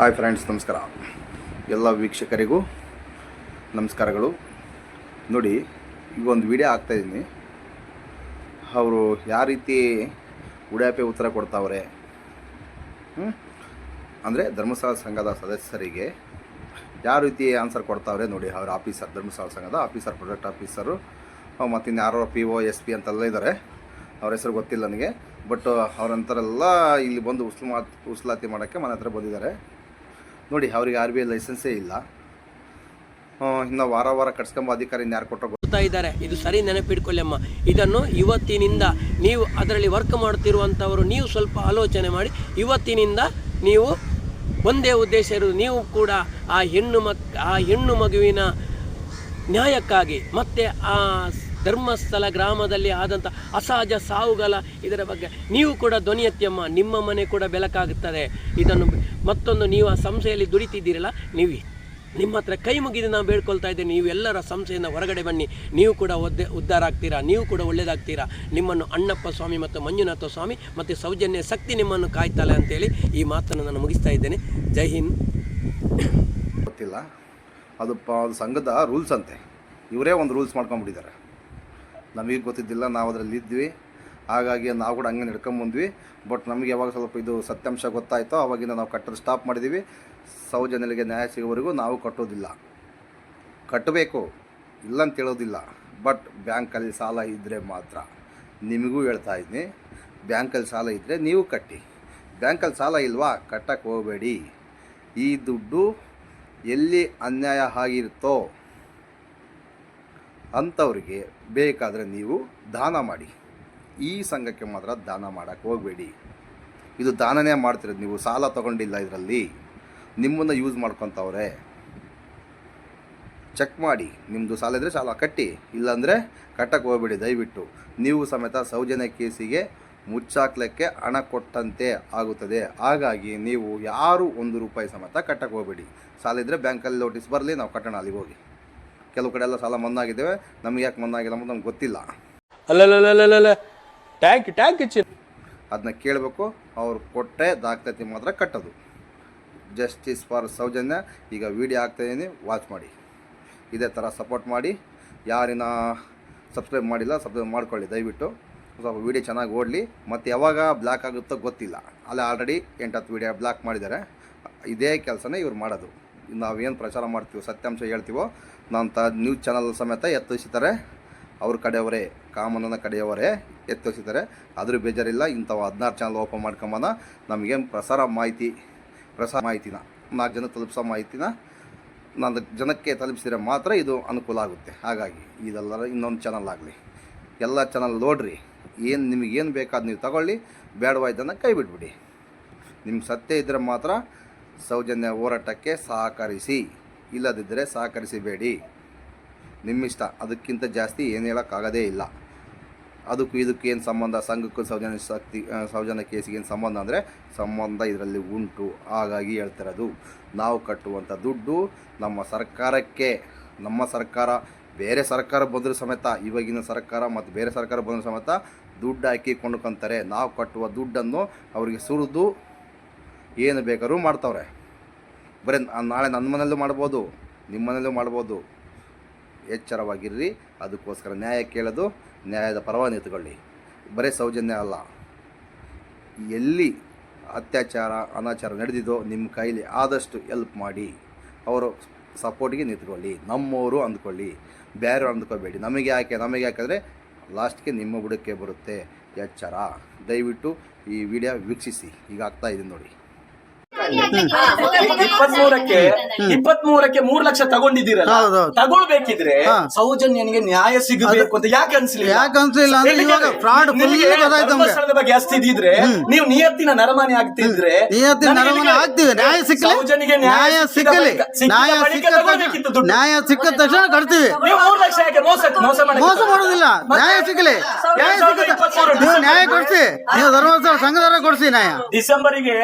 Hi friends, ನಮಸ್ಕಾರ. ಎಲ್ಲ ವೀಕ್ಷಕರಿಗೂ ನಮಸ್ಕಾರಗಳು. ನೋಡಿ, ಈಗ ಒಂದು ವಿಡಿಯೋ ಹಾಕ್ತಾಯಿದ್ದೀನಿ ಅವರು ಯಾವ ರೀತಿ ಉಡಾಪೆ ಉತ್ತರ ಕೊಡ್ತಾವ್ರೆ? ಅಂದರೆ ಧರ್ಮಸ್ಥಳ ಸಂಘದ ಸದಸ್ಯರಿಗೆ ಯಾವ ರೀತಿ ಆನ್ಸರ್ ಕೊಡ್ತಾವ್ರೆ ನೋಡಿ, ಅವ್ರ ಆಫೀಸರ್ ಧರ್ಮಸ್ಥಳ ಸಂಘದ ಆಫೀಸರ್ ಪ್ರೊಜೆಕ್ಟ್ ಆಫೀಸರು ಮತ್ತು ಇನ್ನು ಯಾರೋ ಪಿ ಓ ಎಸ್ ಪಿ ಅಂತೆಲ್ಲ ಇದ್ದಾರೆ ಅವ್ರ ಹೆಸರು ಗೊತ್ತಿಲ್ಲ ನನಗೆ. ಬಟ್ ಅವ್ರಂಥರೆಲ್ಲ ಇಲ್ಲಿ ಬಂದು ಉಸ್ಲು ಮಾತು, ಉಸ್ಲಾತಿ ಮಾಡೋಕ್ಕೆ ಮನೆ ಹತ್ರ ಬಂದಿದ್ದಾರೆ. ನೋಡಿ, ಅವ್ರಿಗೆ ಆರ್ ಬಿ ಐ ಲೈಸೆನ್ಸೇ ಇಲ್ಲ. ಇನ್ನು ವಾರ ವಾರ ಕಟ್ಸ್ಕೊಂಬ ಅಧಿಕಾರಿ ಯಾರು ಕೊಟ್ಟರು ಕೊಡ್ತಾ ಇದ್ದಾರೆ? ಇದು ಸರಿ ನೆನಪಿಟ್ಕೊಳ್ಳಿ ಅಮ್ಮ ಇದನ್ನು ಇವತ್ತಿನಿಂದ ನೀವು ಅದರಲ್ಲಿ ವರ್ಕ್ ಮಾಡ್ತಿರುವಂಥವರು ನೀವು ಸ್ವಲ್ಪ ಆಲೋಚನೆ ಮಾಡಿ, ಇವತ್ತಿನಿಂದ ನೀವು ಒಂದೇ ಉದ್ದೇಶ ಇರೋದು, ನೀವು ಕೂಡ ಆ ಹೆಣ್ಣು ಮಕ್, ಆ ಹೆಣ್ಣು ಮಗುವಿನ ನ್ಯಾಯಕ್ಕಾಗಿ, ಮತ್ತೆ ಆ ಧರ್ಮಸ್ಥಳ ಗ್ರಾಮದಲ್ಲಿ ಆದಂಥ ಅಸಹಜ ಸಾವುಗಳ ಇದರ ಬಗ್ಗೆ ನೀವು ಕೂಡ ಧ್ವನಿ ಎತ್ತಿಯಮ್ಮ ನಿಮ್ಮ ಮನೆ ಕೂಡ ಬೆಳಕಾಗುತ್ತದೆ. ಇದನ್ನು ಮತ್ತೊಂದು ನೀವು ಆ ಸಂಸ್ಥೆಯಲ್ಲಿ ದುಡಿತಿದ್ದೀರಲ್ಲ, ನೀವು. ನಿಮ್ಮ ಹತ್ರ ಕೈ ಮುಗಿದು ನಾವು ಬೇಡ್ಕೊಳ್ತಾ ಇದ್ದೇನೆ, ನೀವು ಎಲ್ಲರ ಸಂಸ್ಥೆಯಿಂದ ಹೊರಗಡೆ ಬನ್ನಿ. ನೀವು ಕೂಡ ಒದ್ದೆ ಉದ್ಧಾರ ಆಗ್ತೀರಾ ನೀವು ಕೂಡ ಒಳ್ಳೆಯದಾಗ್ತೀರಾ ನಿಮ್ಮನ್ನು ಅಣ್ಣಪ್ಪ ಸ್ವಾಮಿ ಮತ್ತು ಮಂಜುನಾಥ ಸ್ವಾಮಿ ಮತ್ತು ಸೌಜನ್ಯ ಶಕ್ತಿ ನಿಮ್ಮನ್ನು ಕಾಯ್ತಾಳೆ ಅಂತೇಳಿ ಈ ಮಾತನ್ನು ನಾನು ಮುಗಿಸ್ತಾ ಇದ್ದೇನೆ. ಜೈ ಹಿಂದ್. ಗೊತ್ತಿಲ್ಲ. ಅದು ಅದು ಸಂಘದ ರೂಲ್ಸ್ ಅಂತೆ. ಇವರೇ ಒಂದು ರೂಲ್ಸ್ ಮಾಡ್ಕೊಂಡ್ಬಿಟ್ಟಿದ್ದಾರೆ. ನಮಗೆ ಗೊತ್ತಿದ್ದಿಲ್ಲ ನಾವು ಅದರಲ್ಲಿ ಇದ್ವಿ. ಹಾಗಾಗಿ ನಾವು ಕೂಡ ಹಂಗೆ ನಡ್ಕೊಂಬಂದ್ವಿ. ಬಟ್ ನಮಗೆ ಯಾವಾಗ ಸ್ವಲ್ಪ ಇದು ಸತ್ಯಾಂಶ ಗೊತ್ತಾಯಿತೋ ಅವಾಗಿಂದ ನಾವು ಕಟ್ಟಲು ಸ್ಟಾಪ್ ಮಾಡಿದ್ದೀವಿ ಸೌಜನ್ಯರಿಗೆ ನ್ಯಾಯ ಸಿಗೋವರೆಗೂ ನಾವು ಕಟ್ಟೋದಿಲ್ಲ. ಕಟ್ಟಬೇಕು ಇಲ್ಲ ಅಂತ ಹೇಳೋದಿಲ್ಲ ಬಟ್ ಬ್ಯಾಂಕಲ್ಲಿ ಸಾಲ ಇದ್ದರೆ ಮಾತ್ರ ನಿಮಗೂ ಹೇಳ್ತಾ ಇದ್ದೀನಿ ಬ್ಯಾಂಕಲ್ಲಿ ಸಾಲ ಇದ್ದರೆ ನೀವು ಕಟ್ಟಿ. ಬ್ಯಾಂಕಲ್ಲಿ ಸಾಲ ಇಲ್ವಾ? ಕಟ್ಟಕ್ಕೆ ಹೋಗಬೇಡಿ. ಈ ದುಡ್ಡು ಎಲ್ಲಿ ಅನ್ಯಾಯ ಆಗಿರುತ್ತೋ ಅಂಥವ್ರಿಗೆ ಬೇಕಾದರೆ ನೀವು ದಾನ ಮಾಡಿ. ಈ ಸಂಘಕ್ಕೆ ಮಾತ್ರ ದಾನ ಮಾಡೋಕ್ಕೆ ಹೋಗಬೇಡಿ. ಇದು ದಾನನೇ ಮಾಡ್ತಿರೋದು. ನೀವು ಸಾಲ ತಗೊಂಡಿಲ್ಲ ಇದರಲ್ಲಿ, ನಿಮ್ಮನ್ನು ಯೂಸ್ ಮಾಡ್ಕೊತವ್ರೆ. ಚೆಕ್ ಮಾಡಿ. ನಿಮ್ಮದು ಸಾಲ ಇದ್ದರೆ ಸಾಲ ಕಟ್ಟಿ. ಇಲ್ಲಾಂದರೆ ಕಟ್ಟಕ್ಕೆ ಹೋಗಬೇಡಿ ದಯವಿಟ್ಟು. ನೀವು ಸಮೇತ ಸೌಜನ್ಯ ಕೇಸಿಗೆ ಮುಚ್ಚಾಕ್ಲಿಕ್ಕೆ ಹಣ ಕೊಟ್ಟಂತೆ ಆಗುತ್ತದೆ. ಹಾಗಾಗಿ ನೀವು ಯಾರು ಒಂದು ರೂಪಾಯಿ ಸಮೇತ ಕಟ್ಟಕ್ಕೆ ಹೋಗಬೇಡಿ. ಸಾಲ ಇದ್ದರೆ ಬ್ಯಾಂಕಲ್ಲಿ ನೋಟಿಸ್ ಬರಲಿ, ನಾವು ಕಟ್ಟೋಣ ಅಲ್ಲಿಗೆ ಹೋಗಿ. ಕೆಲವು ಕಡೆ ಎಲ್ಲ ಸಾಲ ಮನ್ನಾಗಿದ್ದೇವೆ. ನಮಗೆ ಯಾಕೆ ಮನ್ನಾಗಿಲ್ಲ ಅಂತ ನಮ್ಗೆ ಗೊತ್ತಿಲ್ಲ. ಅಲ್ಲಲ್ಲಲ್ಲಲ್ಲ ಟ್ಯಾಂಕ್ ಟ್ಯಾಂಕ್ ಇಚ್ಚಿ. ಅದನ್ನ ಕೇಳಬೇಕು, ಅವ್ರು ಕೊಟ್ಟರೆ ದಾಖಲಾತಿ ಮಾತ್ರ ಕಟ್ಟೋದು. ಜಸ್ಟಿಸ್ ಫಾರ್ ಸೌಜನ್ಯ, ಈಗ ವೀಡಿಯೋ ಹಾಕ್ತಾಯಿದ್ದೀನಿ ವಾಚ್ ಮಾಡಿ. ಇದೇ ಥರ ಸಪೋರ್ಟ್ ಮಾಡಿ. ಯಾರಿನ ಸಬ್ಸ್ಕ್ರೈಬ್ ಮಾಡಿಲ್ಲ ಸಬ್ಸ್ಕ್ರೈಬ್ ಮಾಡ್ಕೊಳ್ಳಿ, ದಯವಿಟ್ಟು. ಸ್ವಲ್ಪ ವೀಡಿಯೋ ಚೆನ್ನಾಗಿ ಓಡಲಿ. ಮತ್ತು ಯಾವಾಗ ಬ್ಲ್ಯಾಕ್ ಆಗುತ್ತೋ ಗೊತ್ತಿಲ್ಲ. ಅಲ್ಲೇ ಆಲ್ರೆಡಿ ಎಂಟತ್ತು ವೀಡಿಯೋ ಬ್ಲ್ಯಾಕ್ ಮಾಡಿದ್ದಾರೆ. ಇದೇ ಕೆಲಸನೇ ಇವ್ರು ಮಾಡೋದು. ನಾವೇನು ಪ್ರಚಾರ ಮಾಡ್ತೀವೋ, ಸತ್ಯಾಂಶ ಹೇಳ್ತೀವೋ ನಂತ ನ್ಯೂಸ್ ಚಾನಲ್ ಸಮೇತ ಎತ್ತಿಸ್ತಾರೆ ಅವ್ರ ಕಡೆಯವರೇ ಕಾಮನನ ಕಡೆಯವರೇ ಎತ್ತರಿಸಿದ್ದಾರೆ. ಆದರೂ ಬೇಜಾರಿಲ್ಲ, ಇಂಥವು ಹದಿನಾರು ಚಾನಲ್ ಓಪನ್ ಮಾಡ್ಕೊಂಬನ ನಮಗೇನು ಪ್ರಸಾರ ಮಾಹಿತಿ, ಪ್ರಸಾರ ಮಾಹಿತಿನ ನಾಲ್ಕು ಜನ ತಲುಪಿಸೋ ಮಾಹಿತಿನ ನಾನು ಜನಕ್ಕೆ ತಲುಪಿಸಿದರೆ ಮಾತ್ರ ಇದು ಅನುಕೂಲ ಆಗುತ್ತೆ. ಹಾಗಾಗಿ ಇದೆಲ್ಲ ಇನ್ನೊಂದು ಚಾನಲ್ ಆಗಲಿ. ಎಲ್ಲ ಚಾನಲ್ ನೋಡ್ರಿ, ಏನು ನಿಮಗೇನು ಬೇಕಾದ ನೀವು ತಗೊಳ್ಳಿ ಬೇಡವಾಯ್ದನ್ನು ಕೈ ಬಿಟ್ಬಿಡಿ ನಿಮ್ಗೆ ಸತ್ಯ ಇದ್ದರೆ ಮಾತ್ರ ಸೌಜನ್ಯ ಹೋರಾಟಕ್ಕೆ ಸಹಕರಿಸಿ ಇಲ್ಲದಿದ್ದರೆ ಸಹಕರಿಸಬೇಡಿ. ನಿಮ್ಮಿಷ್ಟ. ಅದಕ್ಕಿಂತ ಜಾಸ್ತಿ ಏನು ಹೇಳೋಕ್ಕಾಗೋದೇ ಇಲ್ಲ. ಅದಕ್ಕೂ ಇದಕ್ಕೂ ಏನು ಸಂಬಂಧ? ಸಂಘಕ್ಕೂ ಸೌಜನ್ಯ ಶಕ್ತಿ ಸೌಜನ್ಯ ಕೇಸಿಗೆ ಏನು ಸಂಬಂಧ ಅಂದರೆ ಸಂಬಂಧ ಇದರಲ್ಲಿ ಉಂಟು. ಹಾಗಾಗಿ ಹೇಳ್ತಿರೋದು ನಾವು ಕಟ್ಟುವಂಥ ದುಡ್ಡು ನಮ್ಮ ಸರ್ಕಾರಕ್ಕೆ, ನಮ್ಮ ಸರ್ಕಾರ, ಬೇರೆ ಸರ್ಕಾರ ಬಂದರೂ ಸಮೇತ, ಇವಾಗಿನ ಸರ್ಕಾರ ಮತ್ತು ಬೇರೆ ಸರ್ಕಾರ ಬಂದರೂ ಸಮೇತ ದುಡ್ಡು ಹಾಕಿ ಕೊಂಡ್ಕೊತಾರೆ ನಾವು ಕಟ್ಟುವ ದುಡ್ಡನ್ನು ಅವರಿಗೆ ಸುರಿದು ಏನು ಬೇಕಾದ್ರೂ ಮಾಡ್ತವ್ರೆ. ಬರೀ, ನಾಳೆ ನನ್ನ ಮನೆಯಲ್ಲೂ ಮಾಡ್ಬೋದು ನಿಮ್ಮ ಮನೆಯಲ್ಲೂ ಮಾಡ್ಬೋದು. ಎಚ್ಚರವಾಗಿರ್ರಿ. ಅದಕ್ಕೋಸ್ಕರ ನ್ಯಾಯ ಕೇಳೋದು, ನ್ಯಾಯದ ಪರವಾಗಿ ನಿಂತ್ಕೊಳ್ಳಿ ಬರೀ ಸೌಜನ್ಯ ಅಲ್ಲ. ಎಲ್ಲಿ ಅತ್ಯಾಚಾರ, ಅನಾಚಾರ ನಡೆದಿದೋ ನಿಮ್ಮ ಕೈಲಿ ಆದಷ್ಟು ಎಲ್ಪ್ ಮಾಡಿ. ಅವರು ಸಪೋರ್ಟಿಗೆ ನಿಂತ್ಕೊಳ್ಳಿ. ನಮ್ಮವರು ಅಂದ್ಕೊಳ್ಳಿ. ಬೇರೆ ಅಂದ್ಕೋಬೇಡಿ. ನಮಗೆ ಯಾಕೆ, ನಮಗೆ ಯಾಕಂದರೆ ಲಾಸ್ಟ್ಗೆ ನಿಮ್ಮ ಬುಡಕ್ಕೆ ಬರುತ್ತೆ ಎಚ್ಚರ. ದಯವಿಟ್ಟು ಈ ವಿಡಿಯೋ ವೀಕ್ಷಿಸಿ. ಈಗ ಆಗ್ತಾ ಇದೆ ನೋಡಿ. ಇಪ್ಪತ್ ಮೂರಕ್ಕೆ ಇಪ್ಪತ್ ಮೂರಕ್ಕೆ ಮೂರ್ ಲಕ್ಷ ತಗೊಂಡಿದ್ದೀರಲ್ಲ ಹೌದೌದು. ತಗೊಳ್ಬೇಕಿದ್ರೆ ಸೌಜನ್ಯನಿಗೆ ನ್ಯಾಯ ಸಿಗಬೇಕು ಅಂತ ಯಾಕೆ ಅನ್ಸಿಲ್ಲ ಯಾಕೆ ಅನ್ಸ್ಲಿಲ್ಲ ಅಂದ್ರೆ ಇವಾಗ fraud full ನಿಮಗೆ ಗೊತ್ತಾಯ್ತು ನಮ್ಗೆ. ಧರ್ಮಸ್ಥಳದ ಬಗ್ಗೆ ಅಸ್ತಿ ಇದ್ದಿದ್ರೆ ನೀವು ನಿಯತ್ತಿನ ನರಮಾನಿ ಆಗ್ತಿದ್ರೆ ನಿಯತ್ತಿನ ನನಗೆ ನರಮಾನ ಆಗ್ತೀವಿ ನ್ಯಾಯ ಸಿಕ್ಕಲಿ ಸೌಜನ್ಯಗೆ ನ್ಯಾಯ ಸಿಕ್ಕಲಿ ಬಳಿಕ- ಸಿಕ್ಕಿದ ನ್ಯಾಯ ಬಳಿಕ ಸಿಕ್ಕ ತಗೊಳ್ಬೇಕಿತ್ತು ತಕ್ಷಣ ದುಡ್ಡು. ನ್ಯಾಯ ಸಿಕ್ಕ ತಕ್ಷಣ ಕಟ್ತೀವಿ. ನೀವು ಮೂರ್ ಲಕ್ಷ ಯಾಕೆ? ಮೋಸ ಮೋಸ ಮಾಡಕ್ಕೆ ಮೋಸ ಮಾಡೋದಿಲ್ಲ. ಮತ್ತೆ ನ್ಯಾಯ ಸಿಕ್ಕಲಿ ನ್ಯಾಯ ಎರಡ್ ಸಾವಿರದ ಸಿಕ್ಕ ಇಪ್ಪತ್ಮೂರು ನೀವು ನ್ಯಾಯ ಡಿಸೆಂಬರ್ಗೆ ಕೊಡ್ಸಿ. ನೀವು ಧರ್ಮಸ್ಥಳ ಸಂಘದವರ ಕೊಡ್ಸಿ ನ್ಯಾಯ. ಡಿಸೆಂಬರಿಗೆ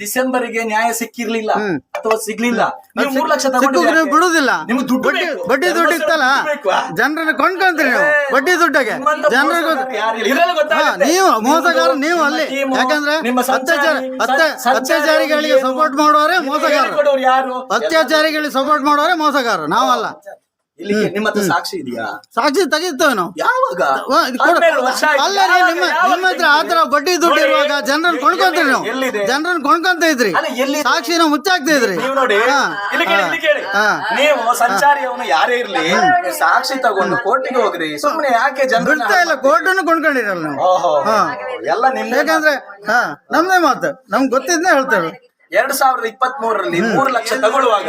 ಡಿಸೆಂಬರ್ಗೆ ನ್ಯಾಯ ಸಿಕ್ಕಿರ್ಲಿಲ್ಲ ಅಥವಾ ಸಿಗ್ಲಿಲ್ಲ. ನೀವು ಮೂರ್ ಲಕ್ಷ ಸಿಕ್ಕಿದ್ರೆ ತಗೊಂಡಿದ್ರೆ ಬಿಡುದಿಲ್ಲ ನಿಮ್ಗೆ ದುಡ್ಡು ಬಡ್ಡಿ ಬೇಕು. ಬಡ್ಡಿ ದುಡ್ಡು ಇತ್ತಲ್ಲ? ದುಡ್ಡು ಜನರನ್ನ ಕೊಂಡ್ಕೊಂತೀರಿ ನೀವು. ಬಡ್ಡಿ ದುಡ್ಡಗೆ. ನಿಮ್ಮಂತ ಜನರಿಗೆ. ಇದ್ರಲ್ಲಿ ಗೊತ್ತಾಗುತ್ತೆ. ನೀವು ಮೋಸಗಾರ ನೀವು ಅಲ್ಲಿ. ಯಾಕಂದ್ರೆ ನಿಮ್ಮ ಅತ್ಯಾಚಾರ ಸಂಚಾರಿ- ಅತ್ಯ- ಸಂಚಾರಿ ಅತ್ಯಾಚಾರಿಗಳಿಗೆ ಸಪೋರ್ಟ್ ಮಾಡೋರೆ ಮೋಸಗಾರರು. ಯಾರು? ಅತ್ಯಾಚಾರಿಗಳಿಗೆ ಸಪೋರ್ಟ್ ಮಾಡೋರೆ ಮೋಸಗಾರ ನಾವಲ್ಲ. ನಿಮ್ಮ ಹತ್ರ ಸಾಕ್ಷಿ ಇದೆಯಾ? ಸಾಕ್ಷಿ ತೆಗಿತೇವೆ ನಾವು ಯಾವಾಗ? ವಾ, ಇದು ಕೊಡು. ಹನ್ನೆರಡು ವರ್ಷ ಆಯ್ತು. ಅಲ್ಲ ರೀ, ನಿಮ್ಮ ಯಾವಾಗ ನಿಮ್ಮ ಹತ್ರ ಆತರ ಬಡ್ಡಿ ದುಡ್ಡು ನೋಡಿ, ಇರುವಾಗ ಜನರನ್ನ ಕೊಂಡ್ಕೊಂತೀರಿ ನೀವು? ಎಲ್ಲಿದೆ? ಜನರನ್ನ ಕೊಂಡ್ಕೊಂತ ಇದ್ರಿ. ಅಲ್ಲ, ಎಲ್ಲಿದೆ? ಸಾಕ್ಷಿನ ಮುಚ್ಚಾಕ್ತಾ ಇದ್ರಿ ನೀವು ನೋಡಿ ಹಾ, ಇಲ್ಲಿ ಕೇಳಿ ಇಲ್ಲಿ ಕೇಳಿ. ಹಾ. ನೀವು ಸಂಚಾರಿಯವನು ಯಾರೇ ಇರ್ಲಿ ನೀವು ಸಾಕ್ಷಿ ತಗೊಂಡು ಕೋರ್ಟಿಗೆ ಹೋಗ್ರಿ. ಸುಮ್ಮನೆ ಯಾಕೆ ಬಿಡ್ತಾ ಇಲ್ಲ ಕೋರ್ಟನ್ನು ಕೊಂಡ್ಕೊಂಡಿರಲ್ಲ ನಾವು. ಓಹೋ ಹಾ. ಎಲ್ಲ ನಿಮ್ ಯಾಕಂದ್ರೆ ಹಾ ನಮ್ದೇ ಮಾತು. ನಮ್ಗೆ ಗೊತ್ತಿದ್ನೇ ಹೇಳ್ತೇವೆ ಎರಡ್ ಸಾವಿರದ ಇಪ್ಪತ್ತ್ ಮೂರರಲ್ಲಿ ಮೂರು ಲಕ್ಷ ತಗೊಳ್ಳುವಾಗ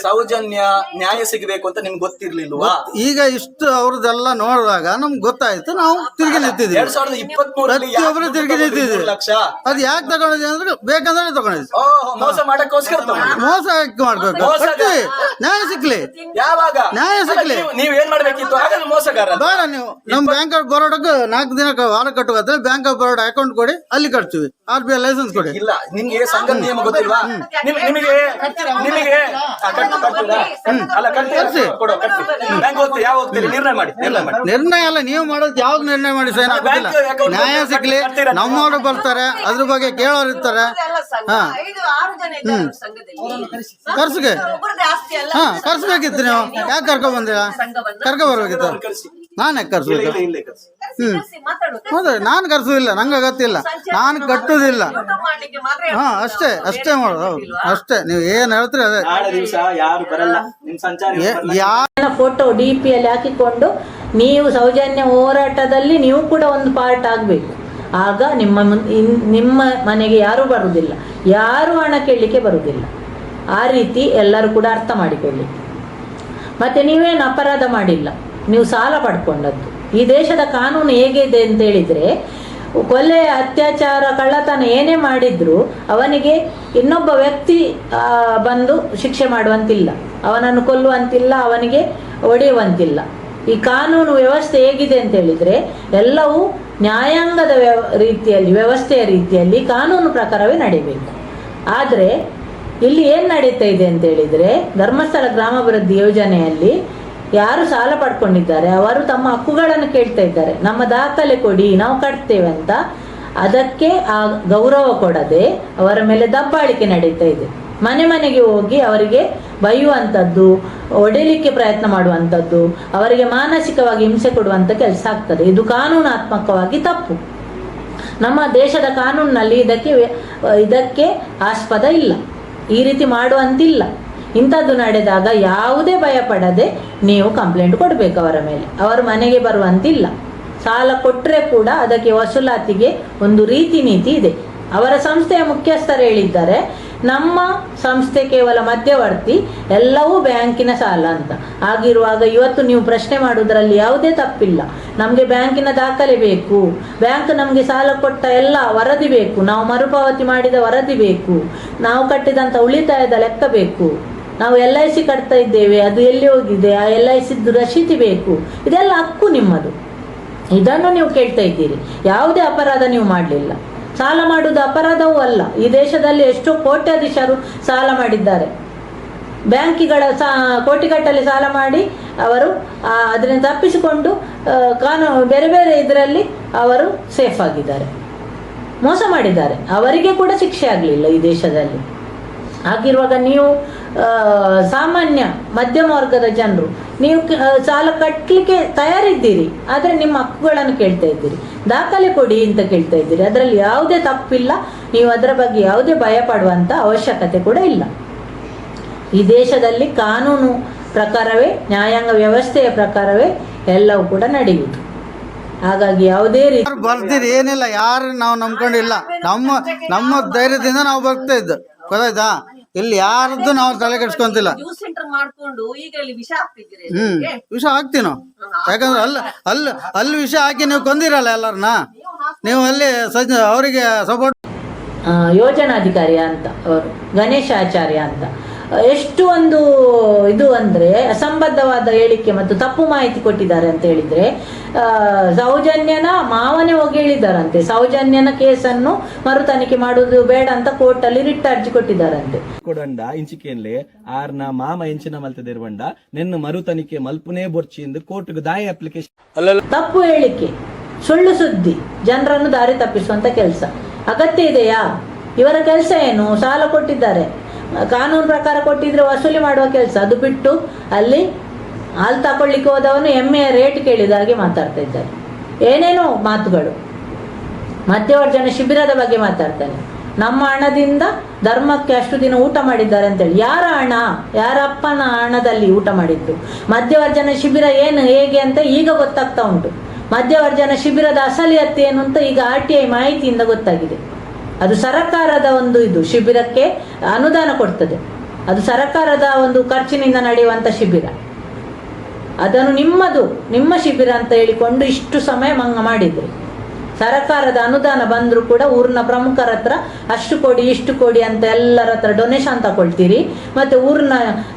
ಸೌಜನ್ಯ ನ್ಯಾಯ ಸಿಗಬೇಕು ಅಂತ ನಿಮ್ಗೆ ಗೊತ್ತಿರ್ಲಿಲ್ವಾ? ಈಗ ಇಷ್ಟು ಅವ್ರದ್ದೆಲ್ಲ ನೋಡಿದಾಗ ನಮ್ಗೆ ಗೊತ್ತಾಯ್ತು. ನಾವು ತಿರುಗಿ ನಿಂತಿದ್ವಿ ಎರಡ್ ಸಾವಿರದ ಇಪ್ಪತ್ತ್ ಮೂರಲ್ಲಿ ಪ್ರತಿಯೊಬ್ಬರು ತಿರುಗಿ ನಿಂತಿದ್ವಿ ಲಕ್ಷ? ಅದು ಯಾಕೆ ತಗೊಂಡಿದ್ವಿ ಅಂದ್ರೆ ಬೇಕಂದ್ರೆ ತಗೊಂಡಿದ್ವಿ. ಓಹೋ ಮೋಸ ಮಾಡಕ್ಕೋಸ್ಕರ. ಮೋಸ ಯಾಕೆ ಮಾಡ್ಬೇಕು. ಕೊಡ್ತೀವಿ ನ್ಯಾಯ ಸಿಕ್ಲಿ. ಯಾವಾಗ? ನ್ಯಾಯ ಸಿಕ್ಲಿ. ನೀವು- ನೀವ್ ಏನ್ ಮಾಡ್ಬೇಕಿತ್ತು? ಹಾಗಾದ್ರೆ ಮೋಸಗಾರ. ಬೇಡ ನೀವು. ನಮ್ ಬ್ಯಾಂಕ್ ಆಫ್ ಬರೋಡಕ್ಕೆ ನಾಲ್ಕು ದಿನ ವಾರ ಕಟ್ಟುವ ಬ್ಯಾಂಕ್ ಆಫ್ ಬರೋಡ ಅಕೌಂಟ್ ಕೊಡಿ ಅಲ್ಲಿ ಕಟ್ತೀವಿ. ಆರ್ ಬಿ ಐ ಲೈಸೆನ್ಸ್ ಕೊಡಿ. ಇಲ್ಲ ನಿಮ್ಗೆ ಸಂಘ ನಿಯಮ ಗೊತ್ತಿಲ್ವಾ? ನಿಮ್- ನಿಮಗೆ ನಿಮಗೆ? ಅಲ್ಲ ಕಟ್ಟಿ ಕೊಡು ಕಟ್ಟಿ ಬ್ಯಾಂಕ್ ಹೋಗ್ತೀರಿ ಯಾವ ಹೋಗ್ತೀರಿ? ನಿರ್ಣಯ ಮಾಡಿ ನಿರ್ಣಯ ಮಾಡಿ. ನಿರ್ಣಯ ಅಲ್ಲ ನೀವು ಮಾಡೋದು ಯಾವ್ದು ನಿರ್ಣಯ ಮಾಡಿ? ಸೈನ್ ಆಗೋದಿಲ್ಲ ನ್ಯಾಯ ಸಿಗ್ಲಿ ನಮ್ಮವರು ಬರ್ತಾರೆ ಅದ್ರ ಬಗ್ಗೆ ಕೇಳೋರು ಇರ್ತಾರೆ. ಹಾ. ಐದು ಆರು ಜನ ಇದ್ದಾರೆ ಅವ್ರ ಸಂಘದಲ್ಲಿ. ಕರ್ಸಿಗೆ. ಆಸ್ತಿ ಅಲ್ಲ. ಹಾ ಕರ್ಸ್ಬೇಕಿತ್ತು ನೀವು. ಯಾಕೆ ಕರ್ಕೊಂಡ್ ಬಂದಿಲ್ಲ ಕರ್ಕೊಂಡ್ ಬರ್ಬೇಕಿತ್ತು. ನಾನು ಯಾಕೆ ಕರ್ಸ್ಬೇಕು ಇಲ್ಲೇ ಇಲ್ಲೇ ಕಳ್ಸಿ. ಹ್ಮ್. ಕರ್ಸಿ. ಮಾತಾಡು. ಹೌದು ನಾನು ಕರ್ಸೋದಿಲ್ಲ ನಂಗೆ ಗೊತ್ತಿಲ್ಲ ನಾನು ಕಟ್ಟುದಿಲ್ಲ. ಹಾ ಅಷ್ಟೇ ಅಷ್ಟೇ ಮಾಡೋದು ಹೌದು. ಅಷ್ಟೇ ನೀವು ಏನ್ ಹೇಳ್ತೀರಿ ಅದೇ. ಯಾರ ಫೋಟೋ ಡಿ ಪಿಯಲ್ಲಿ ಹಾಕಿಕೊಂಡು ನೀವು ಸೌಜನ್ಯ ಹೋರಾಟದಲ್ಲಿ ನೀವು ಕೂಡ ಒಂದು ಪಾರ್ಟ್ ಆಗಬೇಕು. ಆಗ ನಿಮ್ಮ ನಿಮ್ಮ ಮನೆಗೆ ಯಾರೂ ಬರುವುದಿಲ್ಲ ಯಾರು ಹಣ ಕೇಳಲಿಕ್ಕೆ ಬರುವುದಿಲ್ಲ ಆ ರೀತಿ ಎಲ್ಲರೂ ಕೂಡ ಅರ್ಥ ಮಾಡಿಕೊಳ್ಳಿ. ಮತ್ತೆ ನೀವೇನು ಅಪರಾಧ ಮಾಡಿಲ್ಲ? ನೀವು ಸಾಲ ಪಡ್ಕೊಂಡದ್ದು. ಈ ದೇಶದ ಕಾನೂನು ಹೇಗಿದೆ ಅಂತ ಹೇಳಿದ್ರೆ, ಕೊಲೆ, ಅತ್ಯಾಚಾರ, ಕಳ್ಳತನ ಏನೇ ಮಾಡಿದ್ರು ಅವನಿಗೆ ಇನ್ನೊಬ್ಬ ವ್ಯಕ್ತಿ ಬಂದು ಶಿಕ್ಷೆ ಮಾಡುವಂತಿಲ್ಲ. ಅವನನ್ನು ಕೊಲ್ಲುವಂತಿಲ್ಲ, ಅವನಿಗೆ ಒಡೆಯುವಂತಿಲ್ಲ ಈ ಕಾನೂನು ವ್ಯವಸ್ಥೆ ಹೇಗಿದೆ ಅಂತ ಹೇಳಿದ್ರೆ, ಎಲ್ಲವೂ ನ್ಯಾಯಾಂಗದ ವ್ಯವ ರೀತಿಯಲ್ಲಿ, ವ್ಯವಸ್ಥೆಯ ರೀತಿಯಲ್ಲಿ ಕಾನೂನು ಪ್ರಕಾರವೇ ನಡೀಬೇಕು. ಆದರೆ, ಇಲ್ಲಿ ಏನು ನಡೀತಾ ಇದೆ ಅಂತ ಹೇಳಿದ್ರೆ, ಧರ್ಮಸ್ಥಳ ಗ್ರಾಮಾಭಿವೃದ್ಧಿ ಯೋಜನೆಯಲ್ಲಿ ಯಾರು ಸಾಲ ಪಡ್ಕೊಂಡಿದ್ದಾರೆ, ಅವರು ತಮ್ಮ ಹಕ್ಕುಗಳನ್ನು ಕೇಳ್ತಾ ಇದ್ದಾರೆ. ನಮ್ಮ ದಾಖಲೆ ಕೊಡಿ, ನಾವು ಕಟ್ತೇವೆ ಅಂತ ಅದಕ್ಕೆ ಆ ಗೌರವ ಕೊಡದೆ ಅವರ ಮೇಲೆ ದಬ್ಬಾಳಿಕೆ ನಡೀತಾ ಇದೆ. ಮನೆ ಮನೆಗೆ ಹೋಗಿ ಅವರಿಗೆ ಬೈಯುವಂಥದ್ದು, ಒಡೆಯಲಿಕ್ಕೆ ಪ್ರಯತ್ನ ಮಾಡುವಂಥದ್ದು, ಅವರಿಗೆ ಮಾನಸಿಕವಾಗಿ ಹಿಂಸೆ ಕೊಡುವಂಥ ಕೆಲಸ ಆಗ್ತದೆ. ಇದು ಕಾನೂನಾತ್ಮಕವಾಗಿ ತಪ್ಪು. ನಮ್ಮ ದೇಶದ ಕಾನೂನಿನಲ್ಲಿ ಇದಕ್ಕೆ ಇದಕ್ಕೆ ಆಸ್ಪದ ಇಲ್ಲ. ಈ ರೀತಿ ಮಾಡುವಂತಿಲ್ಲ. ಇಂಥದ್ದು ನಡೆದಾಗ ಯಾವುದೇ ಭಯ ಪಡದೆ ನೀವು ಕಂಪ್ಲೇಂಟ್ ಕೊಡಬೇಕು ಅವರ ಮೇಲೆ. ಅವರು ಮನೆಗೆ ಬರುವಂತಿಲ್ಲ. ಸಾಲ ಕೊಟ್ಟರೆ ಕೂಡ ಅದಕ್ಕೆ ವಸೂಲಾತಿಗೆ ಒಂದು ರೀತಿ ನೀತಿ ಇದೆ. ಅವರ ಸಂಸ್ಥೆಯ ಮುಖ್ಯಸ್ಥರು ಹೇಳಿದ್ದಾರೆ, ನಮ್ಮ ಸಂಸ್ಥೆ ಕೇವಲ ಮಧ್ಯವರ್ತಿ, ಎಲ್ಲವೂ ಬ್ಯಾಂಕಿನ ಸಾಲ ಅಂತ. ಆಗಿರುವಾಗ ಇವತ್ತು ನೀವು ಪ್ರಶ್ನೆ ಮಾಡುವುದರಲ್ಲಿ ಯಾವುದೇ ತಪ್ಪಿಲ್ಲ. ನಮಗೆ ಬ್ಯಾಂಕಿನ ದಾಖಲೆ ಬೇಕು. ಬ್ಯಾಂಕ್ ನಮಗೆ ಸಾಲ ಕೊಟ್ಟ ಎಲ್ಲ ವರದಿ ಬೇಕು. ನಾವು ಮರುಪಾವತಿ ಮಾಡಿದ ವರದಿ ಬೇಕು. ನಾವು ಕಟ್ಟಿದಂಥ ಉಳಿತಾಯದ ಲೆಕ್ಕ ಬೇಕು. ನಾವು ಎಲ್ ಐ ಸಿ ಕಟ್ತಾ ಇದ್ದೇವೆ, ಅದು ಎಲ್ಲಿ ಹೋಗಿದೆ? ಆ ಎಲ್ ಐ ಸಿದ್ದು ರಶೀತಿ ಬೇಕು. ಇದೆಲ್ಲ ಹಕ್ಕು ನಿಮ್ಮದು. ಇದನ್ನು ನೀವು ಕೇಳ್ತಾ ಇದ್ದೀರಿ. ಯಾವುದೇ ಅಪರಾಧ ನೀವು ಮಾಡಲಿಲ್ಲ. ಸಾಲ ಮಾಡುವುದು ಅಪರಾಧವೂ ಅಲ್ಲ. ಈ ದೇಶದಲ್ಲಿ ಎಷ್ಟೋ ಕೋಟ್ಯಾಧೀಶರು ಸಾಲ ಮಾಡಿದ್ದಾರೆ. ಬ್ಯಾಂಕಿಗಳ ಸಾ, ಕೋಟಿಗಟ್ಟಲೆ ಸಾಲ ಮಾಡಿ ಅವರು ಅದರಿಂದ ತಪ್ಪಿಸಿಕೊಂಡು ಕಾನೂನು ಬೇರೆ ಬೇರೆ ಇದರಲ್ಲಿ ಅವರು ಸೇಫ್ ಆಗಿದ್ದಾರೆ. ಮೋಸ ಮಾಡಿದ್ದಾರೆ. ಅವರಿಗೆ ಕೂಡ ಶಿಕ್ಷೆ ಆಗಲಿಲ್ಲ ಈ ದೇಶದಲ್ಲಿ. ಹಾಗಿರುವಾಗ ನೀವು ಸಾಮಾನ್ಯ ಮಧ್ಯಮ ವರ್ಗದ ಜನರು, ನೀವು ಸಾಲ ಕಟ್ಟಲಿಕ್ಕೆ ತಯಾರಿದ್ದೀರಿ, ಆದರೆ ನಿಮ್ಮ ಹಕ್ಕುಗಳನ್ನು ಕೇಳ್ತಾ ಇದ್ದೀರಿ. ದಾಖಲೆ ಕೊಡಿ ಅಂತ ಕೇಳ್ತಾ ಇದ್ದೀರಿ. ಅದರಲ್ಲಿ ಯಾವುದೇ ತಪ್ಪಿಲ್ಲ. ನೀವು ಅದರ ಬಗ್ಗೆ ಯಾವುದೇ ಭಯ ಪಡುವಂಥ ಅವಶ್ಯಕತೆ ಕೂಡ ಇಲ್ಲ. ಈ ದೇಶದಲ್ಲಿ ಕಾನೂನು ಪ್ರಕಾರವೇ, ನ್ಯಾಯಾಂಗ ವ್ಯವಸ್ಥೆಯ ಪ್ರಕಾರವೇ ಎಲ್ಲವೂ ಕೂಡ ನಡೆಯುವುದು. ಹಾಗಾಗಿ ಯಾವುದೇ ರೀತಿ ಬರ್ತೀರಿ ಏನಿಲ್ಲ. ಯಾರು ನಾವು ನಂಬ್ಕೊಂಡಿಲ್ಲ. ನಮ್ಮ ನಮ್ಮ ಧೈರ್ಯದಿಂದ ನಾವು ಬರ್ತಾ ಇದ್ದು. ಗೊತ್ತಾಯ್ತಾ? ಇಲ್ಲಿ ಯಾರದ್ದು ನಾವು ತಲೆ ಕೆಡ್ಸ್ಕೊಂತಿಲ್ಲ. ನ್ಯೂಸ್ ಸೆಂಟರ್ ಮಾಡ್ಕೊಂಡು ಈಗ ಇಲ್ಲಿ ವಿಷ ಹಾಕ್ತಿದ್ದೀರಿ ಹ್ಮ್ ವಿಷ ಹಾಕ್ತೀವಿ. ನಾವು ಯಾಕಂದ್ರೆ ಅಲ್ಲಿ ಅಲ್ಲಿ ಅಲ್ಲಿ ವಿಷ ಹಾಕಿ ನೀವು ಕೊಂದಿರಲ್ಲ ಎಲ್ಲರನ್ನ? ನೀವು ಅಲ್ಲಿ ಅವರಿಗೆ ಸಪೋರ್ಟ್ ಯೋಜನಾಧಿಕಾರಿ ಅಂತ ಅವರು ಗಣೇಶ ಆಚಾರ್ಯ ಅಂತ. ಎಷ್ಟು ಒಂದು ಇದು ಅಂದ್ರೆ ಅಸಂಬದ್ಧವಾದ ಹೇಳಿಕೆ ಮತ್ತು ತಪ್ಪು ಮಾಹಿತಿ ಕೊಟ್ಟಿದ್ದಾರೆ ಅಂತ ಹೇಳಿದ್ರೆ ಆ, ಸೌಜನ್ಯನ ಮಾವನೇ ಹೋಗಿ ಹೇಳಿದಾರಂತೆ ಸೌಜನ್ಯನ ಕೇಸನ್ನು ಮರು ತನಿಖೆ ಮಾಡುವುದು ಬೇಡ ಅಂತ ಕೋರ್ಟಲ್ಲಿ ರಿಟ್ ಅರ್ಜಿ ಕೊಟ್ಟಿದ್ದಾರಂತೆ. ಕೊಡಂಡ ಇಂಚಿಕೆಯಲ್ಲಿ ಆರ್ನ ಮಾಮ ಎಂಚಿನ ಮಲ್ತದಿರುವಂಡ ನಿನ್ನ ಮರು ತನಿಖೆ ಮಲ್ಪುನೇ ಬೊರ್ಚಿ ಎಂದು ಕೋರ್ಟ್ಗೆ ದಾಯಿ ಅಪ್ಲಿಕೇಶನ್ ತಪ್ಪು ಹೇಳಿಕೆ ಸುಳ್ಳು ಸುದ್ದಿ ಜನರನ್ನು ದಾರಿ ತಪ್ಪಿಸುವಂತ ಕೆಲಸ. ಅಗತ್ಯ ಇದೆಯಾ? ಇವರ ಕೆಲಸ ಏನು? ಸಾಲ ಕೊಟ್ಟಿದ್ದಾರೆ. ಕಾನೂನು ಪ್ರಕಾರ ಕೊಟ್ಟಿದ್ರೆ ವಸೂಲಿ ಮಾಡುವ ಕೆಲಸ. ಅದು ಬಿಟ್ಟು ಅಲ್ಲಿ ಹಾಲು ತಗೊಳ್ಳಿಕ್ಕೆ ಹೋದವನು ಎಮ್ಮೆಯ ರೇಟ್ ಕೇಳಿದ ಹಾಗೆ ಮಾತಾಡ್ತಾ ಇದ್ದಾರೆ. ಏನೇನೋ ಮಾತುಗಳು. ಮಧ್ಯವರ್ಜನ ಶಿಬಿರದ ಬಗ್ಗೆ ಮಾತಾಡ್ತಾನೆ. ನಮ್ಮ ಹಣದಿಂದ ಧರ್ಮಕ್ಕೆ ಅಷ್ಟು ದಿನ ಊಟ ಮಾಡಿದ್ದಾರೆ ಅಂತೇಳಿ. ಯಾರ ಹಣ? ಯಾರಪ್ಪನ ಹಣದಲ್ಲಿ ಊಟ ಮಾಡಿದ್ದು? ಮಧ್ಯವರ್ಜನ ಶಿಬಿರ ಏನು, ಹೇಗೆ ಅಂತ ಈಗ ಗೊತ್ತಾಗ್ತಾ ಉಂಟು. ಮಧ್ಯವರ್ಜನ ಶಿಬಿರದ ಅಸಲಿಯತ್ತೇನು ಅಂತ ಈಗ ಆರ್ ಟಿ ಐ ಮಾಹಿತಿಯಿಂದ ಗೊತ್ತಾಗಿದೆ. ಅದು ಸರಕಾರದ ಒಂದು ಇದು ಶಿಬಿರಕ್ಕೆ ಅನುದಾನ ಕೊಡ್ತದೆ. ಅದು ಸರಕಾರದ ಒಂದು ಖರ್ಚಿನಿಂದ ನಡೆಯುವಂಥ ಶಿಬಿರ. ಅದನ್ನು ನಿಮ್ಮದು, ನಿಮ್ಮ ಶಿಬಿರ ಅಂತ ಹೇಳಿಕೊಂಡು ಇಷ್ಟು ಸಮಯ ಮಂಗ ಮಾಡಿದ್ರು. ಸರಕಾರದ ಅನುದಾನ ಬಂದರೂ ಕೂಡ ಊರಿನ ಪ್ರಮುಖರ ಹತ್ರ ಅಷ್ಟು ಕೊಡಿ, ಇಷ್ಟು ಕೊಡಿ ಅಂತ ಎಲ್ಲರ ಹತ್ರ ಡೊನೇಷನ್ ತಗೊಳ್ತೀರಿ. ಮತ್ತೆ ಊರಿನ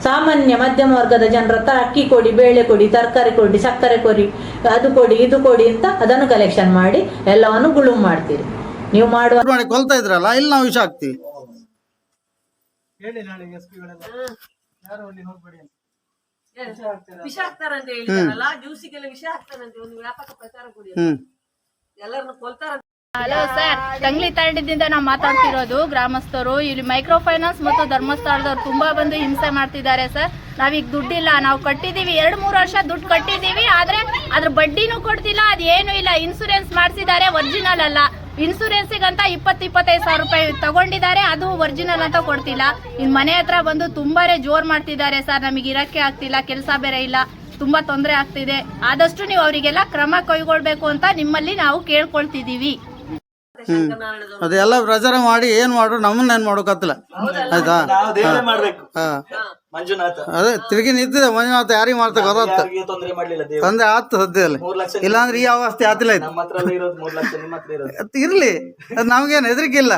ಸಾಮಾನ್ಯ ಮಧ್ಯಮ ವರ್ಗದ ಜನರ ಹತ್ರ ಅಕ್ಕಿ ಕೊಡಿ, ಬೇಳೆ ಕೊಡಿ, ತರಕಾರಿ ಕೊಡಿ, ಸಕ್ಕರೆ ಕೊಡಿ, ಅದು ಕೊಡಿ, ಇದು ಕೊಡಿ ಅಂತ ಅದನ್ನು ಕಲೆಕ್ಷನ್ ಮಾಡಿ ಎಲ್ಲವನ್ನು ಗುಳುಮ್ ಮಾಡ್ತೀರಿ. ನೀವು ಮಾಡುವ ಮಾಡಿ ಕೊಲ್ತಾ ಇದ್ರಲ್ಲ ಇಲ್ಲಿ ನಾವು ವಿಷ ಅಂತ. ವಿಷ ಹಾಕ್ತಾರಂತ ಹೇಳಿದಾರಲ್ಲ ಜ್ಯೂಸಿಗೆಲ್ಲ ವಿಷ ಹಾಕ್ತಾರಂತೆ ಒಂದು ವ್ಯಾಪಕ ಪ್ರಚಾರ ಕೊಡಿ ಹ್ಮ್. ಎಲ್ಲರನ್ನು ಕೊಲ್ತಾರಂತ. ಹಲೋ ಸರ್ ತಂಗ್ಲಿ ತಾಂಡದಿಂದ ನಾವು ಮಾತಾಡ್ತಿರೋದು ಗ್ರಾಮಸ್ಥರು. ಇಲ್ಲಿ ಮೈಕ್ರೋ ಫೈನಾನ್ಸ್ ಮತ್ತು ಧರ್ಮಸ್ಥಳದವ್ರು ತುಂಬಾ ಬಂದು ಹಿಂಸೆ ಮಾಡ್ತಿದ್ದಾರೆ ಸರ್ ನಾವೀಗ ದುಡ್ಡಿಲ್ಲ. ನಾವು ಕಟ್ಟಿದೀವಿ ಎರಡು ಮೂರು ವರ್ಷ ದುಡ್ಡು ಕಟ್ಟಿದೀವಿ ಆದ್ರೆ ಅದ್ರ ಬಡ್ಡಿನೂ ಕೊಡ್ತಿಲ್ಲ ಅದೇನು ಇಲ್ಲ. ಇನ್ಸೂರೆನ್ಸ್ ಮಾಡಿಸಿದ್ದಾರೆ ಒರಿಜಿನಲ್ ಅಲ್ಲ. ಇನ್ಸೂರೆನ್ಸಿಗಂತ ಇಪ್ಪತ್ತು ಇಪ್ಪತ್ತೈದು ಸಾವಿರ ರೂಪಾಯಿ ತಗೊಂಡಿದ್ದಾರೆ, ಅದು ಒರಿಜಿನಲ್ ಅಂತ ಕೊಡ್ತಿಲ್ಲ. ಇನ್ ಮನೆ ಹತ್ರ ಬಂದು ತುಂಬಾನೇ ಜೋರ್ ಮಾಡ್ತಿದ್ದಾರೆ ಸರ್, ನಮಗೆ ಇರಕ್ಕೆ ಆಗ್ತಿಲ್ಲ, ಕೆಲಸ ಬೇರೆ ಇಲ್ಲ, ತುಂಬಾ ತೊಂದರೆ ಆಗ್ತಿದೆ. ಆದಷ್ಟು ನೀವು ಅವರಿಗೆಲ್ಲ ಕ್ರಮ ಕೈಗೊಳ್ಬೇಕು ಅಂತ ನಿಮ್ಮಲ್ಲಿ ನಾವು ಶಂಕರನಾರಾಯಣದವರು ಅದೆಲ್ಲ ಪ್ರಚಾರ ಮಾಡಿ ಏನ್ ಮಾಡ್ರು ನಮ್ಮನ್ನ ಏನ್ ಮಾಡೋಕತ್ತಲ್ಲ ಆಯ್ತಾ? ನಾವು ದೇವರೇ ಮಾಡ್ಬೇಕು. ಹಾ. ಮಂಜುನಾಥ. ಅದೇ ತಿರುಗಿ ನಿಂತಿದೆ ಮಂಜುನಾಥ ಯಾರಿಗೆ ಮಾಡ್ತಾ ಗೊತ್ತಾಗ್ತ? ತೊಂದ್ರೆ ಆತು ಸದ್ಯದಲ್ಲಿ. ಇಲ್ಲಾಂದ್ರೆ ಈ ಅವಸ್ಥೆ ಆತಿಲ್ಲ ಇರ್ಲಿ. ನಮ್ಗೇನು ನಮ್ಗೇನ್ ಹೆದರಿಕೆ ಇಲ್ಲ.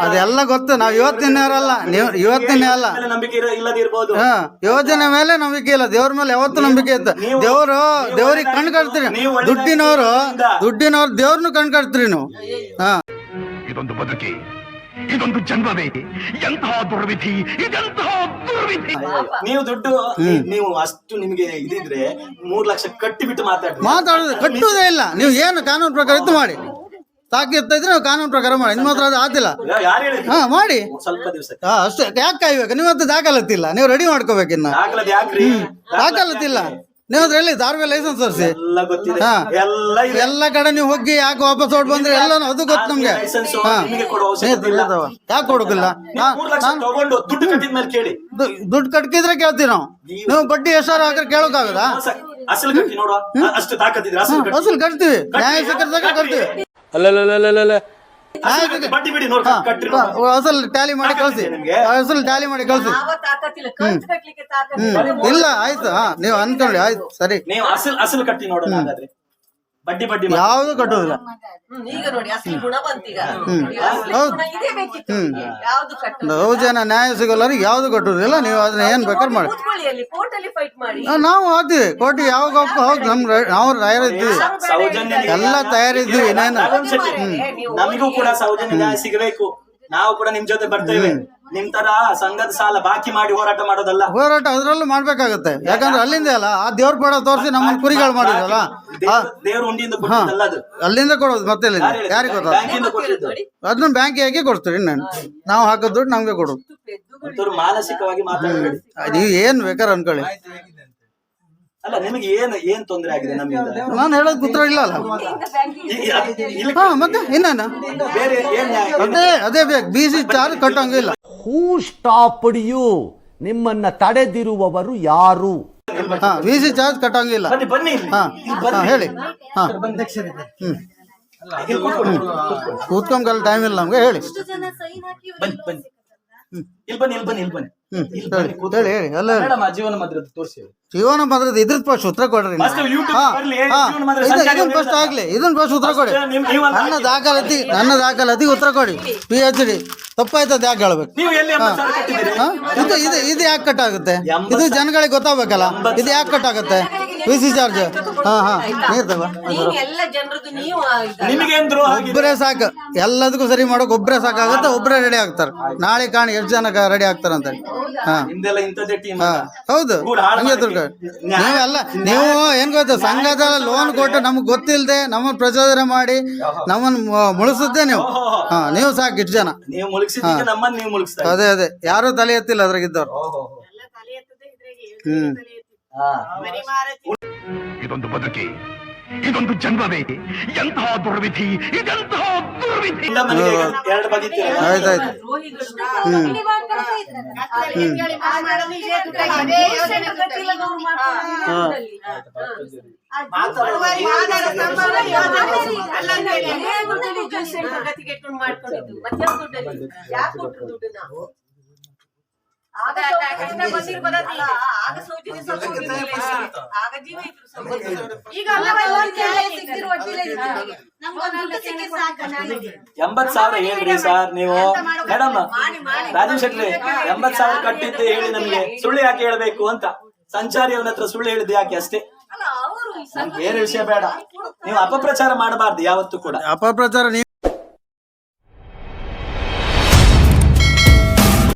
ಅದೆಲ್ಲ ಗೊತ್ತು. ನಾವ್ ಇವತ್ತಿನವರಲ್ಲ ನೀವು ಇವತ್ತಿನ ಅಲ್ಲ. ಯೋಜನೆ ಮೇಲೆ ನಂಬಿಕೆ ಇಲ್ಲ. ದೇವ್ರ ಮೇಲೆ ಯಾವತ್ತು ನಂಬಿಕೆ ಇತ್ತು. ದೇವ್ರು ದೇವ್ರಿಗೆ ಕಣ್ ಕಟ್ತೀರಿ ದುಡ್ಡಿನವ್ರು ದುಡ್ಡಿನವರು ದೇವ್ರನ್ನು ಕಣ್ ಕಟ್ತೀರಿ ನೀವು. ಹಾ. ಇದೊಂದು ಬದುಕಿ. ಇದೊಂದು ಜನ್ಮವೇ. ಎಂತಹ ದುರ್ವಿಧಿ ಇದೆಂತಹ ದುರ್ವಿಧಿ. ನೀವು ದುಡ್ಡು ನೀವು ಅಷ್ಟು ನಿಮಗೆ ಇದಿದ್ರೆ ಮೂರ್ ಲಕ್ಷ ಕಟ್ಟಿ ಬಿಟ್ಟು ಮಾತಾಡ್ರಿ ಮಾತಾಡೋದು ಕಟ್ಟುವುದೇ ಇಲ್ಲ. ನೀವು ಏನು ಕಾನೂನು ಪ್ರಕಾರ ಇತ್ತು ಮಾಡಿ. ಸಾಕಿರ್ತಾ ಇದ್ರೆ ನೀವು ಕಾನೂನು ಪ್ರಕಾರ ಮಾಡಿ. ನಿಮ್ಮ ಹತ್ರ ಅದು ಆತಿಲ್ಲ. ಯಾರು ಹೇಳಿದ್ರು? ಹಾ ಮಾಡಿ. ಸ್ವಲ್ಪ ದಿವಸ. ಹಾ ಅಷ್ಟೇ. ಯಾಕೆ ಕಾಯ್ಬೇಕು? ನಿಮ್ಮ ಹತ್ರ ದಾಖಲತ್ತಿಲ್ಲ ನೀವು ರೆಡಿ ಮಾಡ್ಕೋಬೇಕಿನ್ನ ದಾಖಲಾತಿ ಯಾಕ್ರಿ? ದಾಖಲತ್ತಿಲ್ಲ ನೀವು ಅದ್ರಲ್ಲಿ ದಾರ್ವೆ ಲೈಸೆನ್ಸ್ ತೋರಿಸಿ. ಎಲ್ಲ ಗೊತ್ತಿದೆ. ಹಾ. ಎಲ್ಲ ಇದೆ. ಎಲ್ಲ ಕಡೆ ನೀವು ಹೋಗಿ ಯಾಕೆ ವಾಪಸ್ ಹೊಡ್ ಬಂದ್ರೆ? ಎಲ್ಲ ಅದು ಗೊತ್ತು ನಮ್ಗೆ. ಲೈಸೆನ್ಸ್ ಹಾ. ನಿಮಗೆ ಕೊಡುವ ಅವಶ್ಯಕತೆ ಇಲ್ಲ. ಯಾಕೆ ಕೊಡೋಕಿಲ್ಲ ನೀವು ಮೂರ್ ಲಕ್ಷ ತಗೊಂಡು ದುಡ್ಡು ಕಟ್ಟಿದ ಮೇಲೆ ಕೇಳಿ. ದುಡ್ಡು ಕಟ್ಕಿದ್ರೆ ಕೇಳ್ತೀವಿ ನಾವು. ನೀವು ಬಡ್ಡಿ ಎಷ್ಟಾರು ಹಾಕ್ರೆ ಕೇಳೋಕ್ಕಾಗದಾ ಅಸಲು ಕಟ್ಟಿ ನೋಡುವ. ಅ- ಅಷ್ಟು ತಾಕತ್ತಿದ್ರೆ ಅಸಲು ಕಟ್ಟಿ. ಅಸಲು ಕಟ್ತೀವಿ. ನ್ಯಾಯ ಸಿಕ್ಕದಾಗ ಕಟ್ತೀವಿ. ಬಡ್ಡಿ ಬಿಡಿ ನೋಡಿ. ಅಸಲ್ ಟ್ಯಾಲಿ ಮಾಡಿ ಕಳ್ಸಿ? ಅಸಲ್ ಟ್ಯಾಲಿ ಮಾಡಿ ಕಳ್ಸಿ. ಇಲ್ಲ ಆಯ್ತು ಹಾ ನೀವು ಅನ್ಕೊಳ್ಳಿ ಆಯ್ತು ಸರಿ. ನೀವು ಅಸಲು ಅಸಲ್ ಕಟ್ಟಿ ನೋಡೋಣ ಹಾಗಾದ್ರೆ. ಬಡ್ಡಿ ಬಡ್ಡಿ. ಯಾವುದು ಕಟ್ಟುವುದಿಲ್ಲ ಹ್ಮ್, ಈಗ ನೋಡಿ ಅಸಲಿ ಗುಣ ಬಂತೀಗ. ಈಗ ಅಸಲಿ ಹೌದು. ಗುಣ ಇದೇ ಬೇಕಿತ್ತು. ನಿಮ್ಗೆ. ಯಾವ್ದು ಕಟ್ಟೋದಿಲ್ಲ. ಬಹುಜನ ನ್ಯಾಯ ಸಿಗೋಲ್ಲರಿಗೆ ಯಾವುದು ಕಟ್ಟೋದಿಲ್ಲ. ನೀವು ಅದನ್ನ ಏನ್ ಬೇಕಾದ್ರೆ ಮಾಡಿ. ಕೂತ್ಕೊಳ್ಳಿ ಅಲ್ಲಿ ಕೋರ್ಟ್ ಅಲ್ಲಿ ಫೈಟ್ ಮಾಡಿ. ಆ, ನಾವು ಹೋಗ್ತೀವಿ ಕೋಟಿ ಯಾವಾಗ ನಮ್ ರ- ನಾವು ತಯಾರಿದ್ದೀವಿ. ಸೌಜನ್ಯ ಎಲ್ಲ ತಯಾರಿದ್ದೀವಿ ಇನ್ನೇನು. ನಮಗೂ ಕೂಡ ಸೌಜನ್ಯ ನ್ಯಾಯ ಸಿಗಬೇಕು. ನಾವು ಕೂಡ ನಿಮ್ ಜೊತೆ ಬರ್ತೇವೆ ನಿಮ್ ತರ ಸಂಘದ ಸಾಲ ಬಾಕಿ ಮಾಡಿ ಹೋರಾಟ ಮಾಡೋದಲ್ಲ? ಹೋರಾಟ ಅದ್ರಲ್ಲೂ ಮಾಡ್ಬೇಕಾಗತ್ತೆ. ಯಾಕಂದ್ರೆ ಅಲ್ಲಿಂದ ಅಲ್ಲ ಆ ದೇವ್ರ ಪಡ ತೋರಿಸಿ ನಮ್ಮನ್ನ ಕುರಿಗಳು ಮಾಡಿದ್ರಲ್ಲ ಆ, ದೇವ್ರ- ಉಂಡಿಯಿಂದ ಕೊಟ್ಟಿದ್ದಲ್ಲ ಅದು. ಅಲ್ಲಿಂದ ಕೊಡೋದು ಮತ್ತೆ? ಯಾರಿಗೆ ಗೊತ್ತಾಗ ಅದನ್ನ ಬ್ಯಾಂಕ್ ಹೇಗೆ ಕೊಡ್ತೀರಿ ನಾನು ನಾವು ಹಾಕೋದ್ ದುಡ್ಡು ನಮ್ಗೆ ಕೊಡೋದು. ಮಾನಸಿಕವಾಗಿ ಮಾತಾಡಬೇಡಿ. ನೀವು ಏನ್ ಬೇಕಾದ್ರೆ ಅನ್ಕೊಳ್ಳಿ. ಅಲ್ಲ ನಿಮಗೆ ಏನು ಏನ್ ತೊಂದರೆ ಆಗಿದೆ ನಮ್ಮಿಂದ? ನಾನು ಹೇಳೋದು ಉತ್ತರ ಇಲ್ಲ ಅಲ್ಲ. ಇಲ್ಲಿ ಹಾ ಮತ್ತೆ ಇನ್ನೇನು? ಬೇರೆ ಏನ್ ನ್ಯಾಯ ಅದೇ ಅದೇ ಬೇಕು ಬಿ ಸಿ ಚಾರ್ಜ್ ಕಟ್ಟಂಗಿಲ್ಲ ಹೂ ಸ್ಟಾಪ್ಡ್ ಯು ನಿಮ್ಮನ್ನ ತಡೆದಿರುವವರು ಯಾರು? ಹಾ ಬಿ ಸಿ ಚಾರ್ಜ್ ಕಟ್ಟಂಗಿಲ್ಲ ಬನ್ನಿ ಬನ್ನಿ ಇಲ್ಲಿ. ಹಾ ಇಲ್ಲಿ ಹಾ ಬನ್ನಿ. ಹೇಳಿ. ಹಾ. ಇಲ್ಲಿ ಕೂತ್ಕೊಳ್ಳಿ. ಕೂತ್ಕೊಂಬಲ್ಲ ಟೈಮ್ ಇಲ್ಲ ನಮ್ಗೆ ಹೇಳಿ. ಬನ್ನಿ ಬನ್ನಿ. ಇಲ್ಲಿ ಬನ್ನಿ ಇಲ್ಲಿ ಬನ್ನಿ ಇಲ್ಲಿ ಬನ್ನಿ. ಹ್ಮ್. ಇಲ್ಲಿ ಹೇಳಿ ಬನ್ನಿ ಕೂತ್ಕೊಳ್ಳಿ. ಹೇಳಿ ಹೇಳಿ ಅಲ್ಲ ಮೇಡಮ್, ಆ ಜೀವನ ಮದ್ರದ್ದು ತೋರಿಸಿ ಜೀವನ ಭದ್ರತೆ ಇದ್ರದ್ ಫಸ್ಟ್ ಉತ್ತರ ಕೊಡ್ರಿ ನೀವು. First YouTube ಹಾ, ಬರ್ಲಿ, ಹಾ. ಜೀವನ ಇದು- ಫಸ್ಟ್. ಆಗ್ಲಿ ಇದನ್ನ ಫಸ್ಟ್ ಉತ್ತರ ಕೊಡಿ. ನಿಮ್- ನೀವು ನನ್ನ ದಾಖಲಾತಿ ನನ್ನ ದಾಖಲಾತಿ ಉತ್ತರ ಕೊಡಿ. ಪಿ ಎಚ್ ಡಿ ತಪ್ಪಾಯ್ತದ ಯಾಕೆ ಹೇಳ್ಬೇಕು? ನೀವು ಎಲ್ಲಿ ಎಂಬತ್ತು ಸಾವಿರ ಕಟ್ಟಿದ್ದೀರಿ? ಹಾ? ಇದು ಇದು ಇದು ಯಾಕೆ ಕಟ್ ಆಗುತ್ತೆ? ಇದು ಜನಗಳಿಗೆ ಗೊತ್ತಾಗಬೇಕಲ್ಲ. ಇದು ಯಾಕೆ ಕಟ್ ಆಗುತ್ತೆ? ವಿ ಸಿ ಚಾರ್ಜ್ ಹಾ ಹಾ. ನೀರ್ ತಗೋ. ನೀವು ನೀವು ಒಬ್ಬರೇ ಸಾಕು. ಎಲ್ಲದಕ್ಕೂ ಸರಿ ಮಾಡೋಕೆ ಒಬ್ಬರೇ ಸಾಕಾಗುತ್ತೆ ಒಬ್ಬರೇ ರೆಡಿ ಆಗ್ತಾರೆ. ನಾಳೆ ಕಾಣಿ ಎಷ್ಟು ಜನ ರೆಡಿ ಆಗ್ತಾರೆ ಅಂತ ಹಾ. ಹಾ. ಹೌದು. ಹಂಗೆ ನೀವೆಲ್ಲ ನೀವು ಏನ್ ಗೊತ್ತಾ? ಸಂಘದ ಲೋನ್ ಕೊಟ್ಟು ನಮ್ಗೆ ಗೊತ್ತಿಲ್ಲದೆ ನಮ್ಮನ್ನ ಪ್ರಚೋದನೆ ಮಾಡಿ ನಮ್ಮನ್ನ ಮು- ನೀವು. ಹಾ ನೀವು ಸಾಕು ಇಷ್ಟು ಜನ. ನೀವು ನೀವು ಅದೇ ಅದೇ. ಯಾರು ತಲೆ ಎತ್ತಿಲ್ಲ ಅದ್ರಾಗಿದ್ದವ್ರು ಹ್ಮ್. ಇದೊಂದು ಬದುಕಿ ಇದೊಂದು ಜನ್ಮವೇ ಎಂತಹ ದುರ್ವಿಧಿ ಇದೆಂತಹ ದುರ್ವಿಧಿ? ಆಯ್ತಾಯ್ತು. ಹ್ಮ್. ಮಾಡ್ಕೊಂಡಿದ್ದು. ಮಧ್ಯಾಹ್ನ ದುಡ್ಡಲ್ಲಿ? ಯಾಕೆ ಕೊಟ್ಟರು ದುಡ್ಡು. ಎಂಬತ್ ಸಾವಿರ ಹೇಳ್ರಿ ಸರ್ ನೀವು. ಮೇಡಮ್ ರಾಜೇಶ್ ಶೆಟ್ಟಿ ಎಂಬತ್ ಸಾವಿರ ಕಟ್ಟಿದ್ದು. ಹೇಳಿ ನಮ್ಗೆ. ಸುಳ್ಳು ಯಾಕೆ ಹೇಳ್ಬೇಕು ಅಂತ. ಸಂಚಾರಿ ಅವನ ಹತ್ರ ಸುಳ್ಳು ಹೇಳಿದ್ ಯಾಕೆ ಅಷ್ಟೇ? ಅಲ್ಲ ಅವರು ನಮ್ಗೆ ಬೇರೆ ವಿಷಯ ಬೇಡ. ನೀವು ಅಪಪ್ರಚಾರ ಮಾಡಬಾರ್ದು ಯಾವತ್ತೂ ಕೂಡ. ಅಪಪ್ರಚಾರ ನೀವು